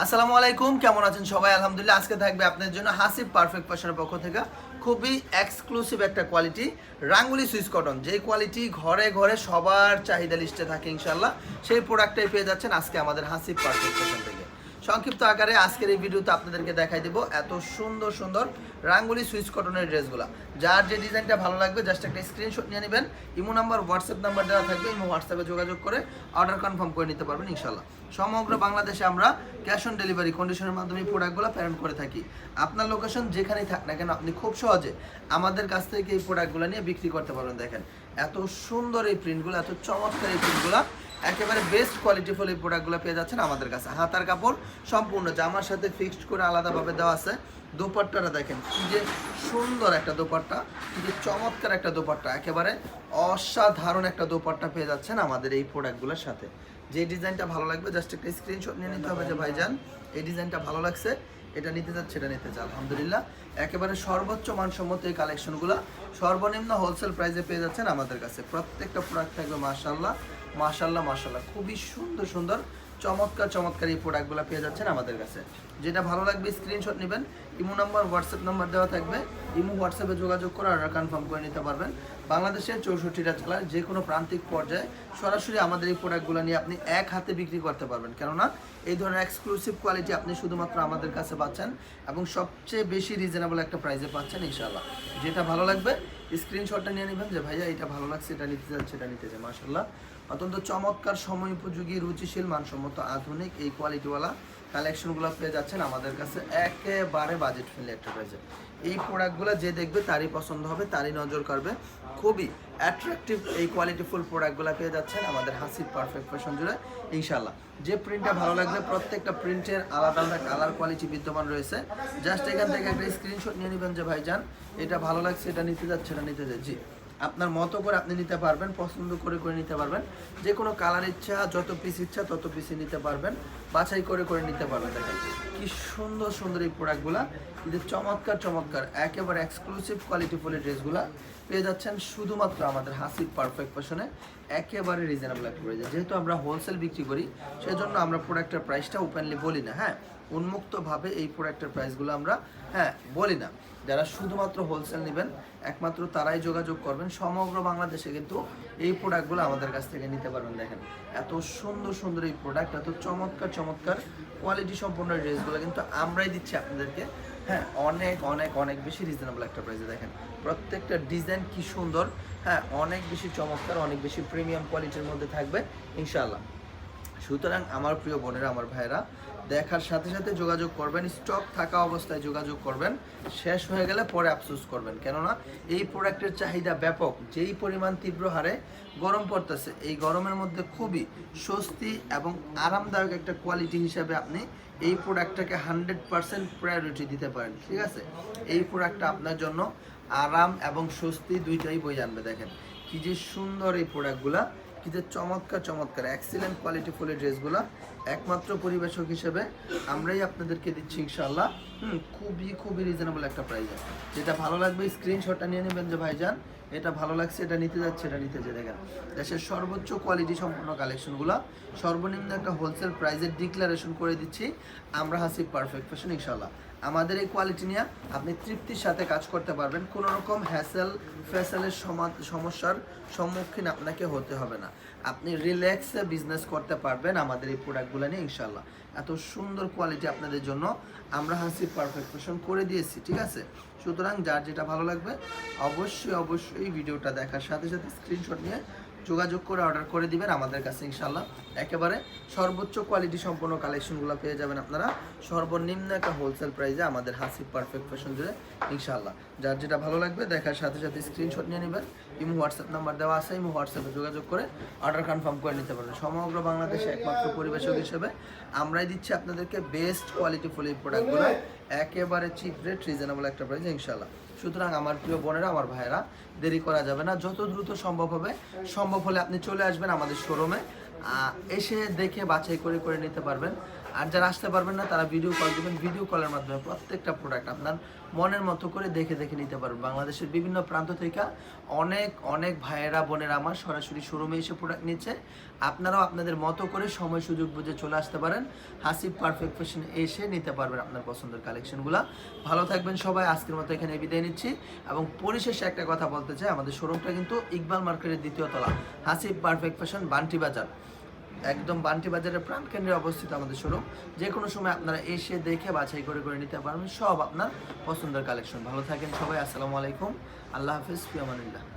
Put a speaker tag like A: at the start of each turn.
A: আসসালামু আলাইকুম, কেমন আছেন সবাই? আলহামদুলিল্লাহ, আজকে থাকবে আপনাদের জন্য হাসিব পারফেক্ট ফ্যাশনের পক্ষ থেকে খুবই এক্সক্লুসিভ একটা কোয়ালিটি রাঙ্গুলি সুইচ কটন। যে কোয়ালিটি ঘরে ঘরে সবার চাহিদা লিস্টে থাকে ইনশাল্লাহ সেই প্রোডাক্টটাই পেয়ে যাচ্ছেন আজকে আমাদের হাসিব পারফেক্ট ফ্যাশন থেকে। সংক্ষিপ্ত আকারে আজকের এই ভিডিওতে আপনাদেরকে দেখাই দেবো এত সুন্দর সুন্দর রাঙ্গুলি সুইচ কটনের ড্রেসগুলো। যার যে ডিজাইনটা ভালো লাগবে, জাস্ট একটা স্ক্রিনশট নিয়ে নেবেন। ইমো নাম্বার হোয়াটসঅ্যাপ নাম্বার দেওয়া থাকবে, ইমো হোয়াটসঅ্যাপে যোগাযোগ করে অর্ডার কনফার্ম করে নিতে পারবেন ইনশাল্লাহ সমগ্র বাংলাদেশে আমরা ক্যাশ অন ডেলিভারি কন্ডিশনের মাধ্যমে প্রোডাক্টগুলো প্রেরণ করে থাকি। আপনার লোকেশন যেখানেই থাক না কেন, আপনি খুব সহজে আমাদের কাছ থেকে এই প্রোডাক্টগুলো নিয়ে বিক্রি করতে পারবেন, দেখেন। এত সুন্দর এই প্রিন্টগুলো এত চমৎকার এই প্রিন্টগুলো একেবারে বেস্ট কোয়ালিটিফুল এই প্রোডাক্টগুলো পেয়ে যাচ্ছেন আমাদের কাছে। হাতার কাপড়, সম্পূর্ণ জামার সাথে ফিক্সড করে আলাদাভাবে দেওয়া আছে। দোপাট্টাটা দেখেন, কি যে সুন্দর একটা দোপাট্টা, কি যে চমৎকার একটা দোপাট্টা, একেবারে অসাধারণ একটা দোপাট্টা পেয়ে যাচ্ছেন আমাদের এই প্রোডাক্টগুলোর সাথে। যে ডিজাইনটা ভালো লাগবে জাস্ট একটা স্ক্রিনশট নিয়ে নিতে হবে যে ভাইজান, এই ডিজাইনটা ভালো লাগছে, এটা নিতে যাচ্ছে, এটা নিতে চান, আলহামদুলিল্লাহ। একেবারে সর্বোচ্চ মানসম্মত এই কালেকশনগুলো সর্বনিম্ন হোলসেল প্রাইসে পেয়ে যাচ্ছেন আমাদের কাছে। প্রত্যেকটা প্রোডাক্ট থাকবে মাশাল্লাহ মাশাল্লাহ মাশাল্লাহ খুবই সুন্দর সুন্দর, চমৎকার চমৎকার এই প্রোডাক্টগুলো পেয়ে যাচ্ছেন আমাদের কাছে। যেটা ভালো লাগবে স্ক্রিনশট নেবেন, ইমো নাম্বার হোয়াটসঅ্যাপ নাম্বার দেওয়া থাকবে। ইমো হোয়াটসঅ্যাপে যোগাযোগ করে অর্ডার কনফার্ম করে নিতে পারবেন। বাংলাদেশের চৌষট্টিটা জেলার যে কোনো প্রান্তিক পর্যায়ে সরাসরি আমাদের এই প্রোডাক্টগুলো নিয়ে আপনি এক হাতে বিক্রি করতে পারবেন। কেননা, এই ধরনের এক্সক্লুসিভ কোয়ালিটি আপনি শুধুমাত্র আমাদের কাছে পাচ্ছেন এবং সবচেয়ে বেশি রিজনেবল একটা প্রাইসে পাচ্ছেন ইনশাল্লাহ যেটা ভালো লাগবে স্ক্রিনশটটা নিয়ে নেবেন যে, ভাইয়া, এটা ভালো লাগছে, এটা নিতে যাচ্ছে এটা নিতে চাই। মাসাল্লাহ অত্যন্ত চমৎকার সময় উপযোগী, রুচিশীল, মানসম্মত, আধুনিক এই কোয়ালিটিওয়ালা কালেকশনগুলো পেয়ে যাচ্ছেন আমাদের কাছে একেবারে বাজেট ফ্রেন্ডলি একটা এই প্রোডাক্টগুলো যে দেখবে তারই পছন্দ হবে, তারই নজর করবে খুবই অ্যাট্রাকটিভ এই কোয়ালিটিফুল প্রোডাক্টগুলো পেয়ে যাচ্ছেন আমাদের হাসির পারফেক্ট ফ্যাশন জুড়ে ইনশাল্লাহ যে প্রিন্টটা ভালো লাগবে, প্রত্যেকটা প্রিন্টের আলাদা আলাদা কালার কোয়ালিটি বিদ্যমান রয়েছে। জাস্ট এখান থেকে একটা স্ক্রিনশট নিয়ে নেবেন যে, ভাইজান, এটা ভালো লাগছে, এটা নিতে যাচ্ছে, এটা নিতে যাচ্ছি। আপনার মতো করে আপনি নিতে পারবেন, পছন্দ করে করে নিতে পারবেন। যে কোনো কালার ইচ্ছা, যত পিস ইচ্ছা, তত পিসই নিতে পারবেন। বাছাই করে করে নিতে পারবেন। দেখেন, কি সুন্দর সুন্দর এই প্রোডাক্টগুলা কিন্তু চমৎকার চমৎকার, একেবারে এক্সক্লুসিভ কোয়ালিটি ফুলের ড্রেসগুলা পেয়ে যাচ্ছেন শুধুমাত্র আমাদের হাসির পারফেক্ট ফ্যাশনে একেবারে রিজনেবল একটা যেহেতু আমরা হোলসেল বিক্রি করি, সেজন্য আমরা প্রোডাক্টের প্রাইসটা ওপেনলি বলি না হ্যাঁ? উন্মুক্তভাবে এই প্রোডাক্টের প্রাইসগুলো আমরা হ্যাঁ বলি না। যারা শুধুমাত্র হোলসেল নেবেন, একমাত্র তারাই যোগাযোগ করবেন। সমগ্র বাংলাদেশে কিন্তু এই প্রোডাক্টগুলো আমাদের কাছ থেকে নিতে পারবেন। দেখেন, এত সুন্দর সুন্দর এই প্রোডাক্ট, এত চমৎকার চমৎকার কোয়ালিটি সম্পন্ন ড্রেসগুলো কিন্তু আমরাই দিচ্ছি আপনাদেরকে। হ্যাঁ অনেক অনেক অনেক বেশি রিজনেবল একটা প্রাইসে দেখেন। প্রত্যেকটা ডিজাইন কি সুন্দর হ্যাঁ অনেক বেশি চমৎকার, অনেক বেশি প্রিমিয়াম কোয়ালিটির মধ্যে থাকবে, ইনশাআল্লাহ। সুতরাং আমার প্রিয় বোনেরা, আমার ভাইরা দেখার সাথে সাথে যোগাযোগ করবেন, স্টক থাকা অবস্থায় যোগাযোগ করবেন, শেষ হয়ে গেলে পরে আফসোস করবেন। কেননা এই প্রোডাক্টের চাহিদা ব্যাপক, যেই পরিমাণ তীব্র হারে গরম পড়তেছে, এই গরমের মধ্যে খুবই স্বস্তি এবং আরামদায়ক একটা কোয়ালিটি হিসাবে আপনি এই প্রোডাক্টটাকে হান্ড্রেড পারসেন্ট প্রায়োরিটি দিতে পারেন, ঠিক আছে? এই প্রোডাক্টটা আপনার জন্য আরাম এবং স্বস্তি দুইটাই বই জানবে দেখেন। কি যে সুন্দর এই প্রোডাক্টগুলা কি যে চমৎকার চমৎকার এক্সিলেন্ট কোয়ালিটি ফুলের ড্রেসগুলো একমাত্র পরিবেশক হিসেবে আমরাই আপনাদেরকে দিচ্ছি ইনশাল্লাহ হুম, খুবই খুবই রিজনেবল একটা প্রাইসে যেটা ভালো লাগবে স্ক্রিনশটটা নিয়ে নেবেন যে ভাইজান, এটা ভালো লাগছে, এটা নিতে যাচ্ছে, এটা নিতে যে দেখেন। দেশের সর্বোচ্চ কোয়ালিটি সম্পন্ন কালেকশনগুলো সর্বনিম্ন একটা হোলসেল প্রাইজের ডিক্লারেশন করে দিচ্ছি। আমরা হাসি পারফেক্ট ফ্যাশন ইনশাল্লাহ আমাদের এই কোয়ালিটি নিয়ে আপনি তৃপ্তির সাথে কাজ করতে পারবেন। কোনো রকম হ্যাসেল ফ্যাসেলের সমস্যার সম্মুখীন আপনাকে হতে হবে না। আপনি রিল্যাক্সে বিজনেস করতে পারবেন আমাদের এই প্রোডাক্টগুলো নিয়ে ইনশাল্লাহ এত সুন্দর কোয়ালিটি আপনাদের জন্য আমরা হাসি পারফেক্ট ফ্যাশন করে দিয়েছি, ঠিক আছে? সুতরাং যার যেটা ভালো লাগবে, অবশ্যই অবশ্যই ভিডিওটা দেখার সাথে সাথে স্ক্রিনশট নিয়ে যোগাযোগ করে অর্ডার করে দিবেন আমাদের কাছে ইনশাল্লাহ একেবারে সর্বোচ্চ কোয়ালিটি সম্পন্ন কালেকশনগুলো পেয়ে যাবেন আপনারা। সর্বনিম্ন একটা হোলসেল প্রাইসে আমাদের হাসি পারফেক্ট ফ্যাশন জুড়ে ইনশাল্লাহ যার যেটা ভালো লাগবে দেখার সাথে সাথে স্ক্রিনশট নিয়ে নেবেন। ইমো হোয়াটসঅ্যাপ নাম্বার দেওয়া আছে, ইমো হোয়াটসঅ্যাপে যোগাযোগ করে অর্ডার কনফার্ম করে নিতে পারবেন। সমগ্র বাংলাদেশে একমাত্র পরিবেশক হিসেবে আমরাই দিচ্ছি আপনাদেরকে বেস্ট কোয়ালিটি ফুল এই প্রোডাক্টগুলো একেবারে চিপ রেট রিজনেবল একটা প্রাইসে ইনশাল্লাহ সুতরাং আমার প্রিয় বোনেরা, আমার ভাইয়েরা, দেরি করা যাবে না। যত দ্রুত সম্ভব হবে, সম্ভব হলে আপনি চলে আসবেন আমাদের শোরুমে এসে দেখে বাছাই করে করে নিতে পারবেন। আর যারা আসতে পারবেন না, তারা ভিডিও কল দেবেন। ভিডিও কলের মাধ্যমে প্রত্যেকটা প্রোডাক্ট আপনার মনের মতো করে দেখে দেখে নিতে পারবেন। বাংলাদেশের বিভিন্ন প্রান্ত থেকে অনেক অনেক ভাইয়েরা, বোনেরা আমার সরাসরি শোরুমে এসে প্রোডাক্ট নিচ্ছে। আপনারাও আপনাদের মতো করে সময়, সুযোগ বুঝে চলে আসতে পারেন। হাসিব পারফেক্ট ফ্যাশন এসে নিতে পারবেন আপনার পছন্দের কালেকশনগুলো ভালো থাকবেন সবাই। আজকের মতো এখানে বিদায় নিচ্ছি। এবং পরিশেষে একটা কথা বলতে চাই। আমাদের শোরুমটা কিন্তু ইকবাল মার্কেটের দ্বিতীয় তলা। হাসিব পারফেক্ট ফ্যাশন বান্টি বাজার। একদম বান্টি বাজারের প্রাণ কেন্দ্রে অবস্থিত আমাদের শোরুম যে কোনো সময় আপনারা এসে দেখে বাছাই করে করে নিতে পারবেন। সব আপনার পছন্দের কালেকশন ভালো থাকেন সবাই, আসসালামু আলাইকুম। আল্লাহ হাফিজ ফিয়ামানিল্লাহ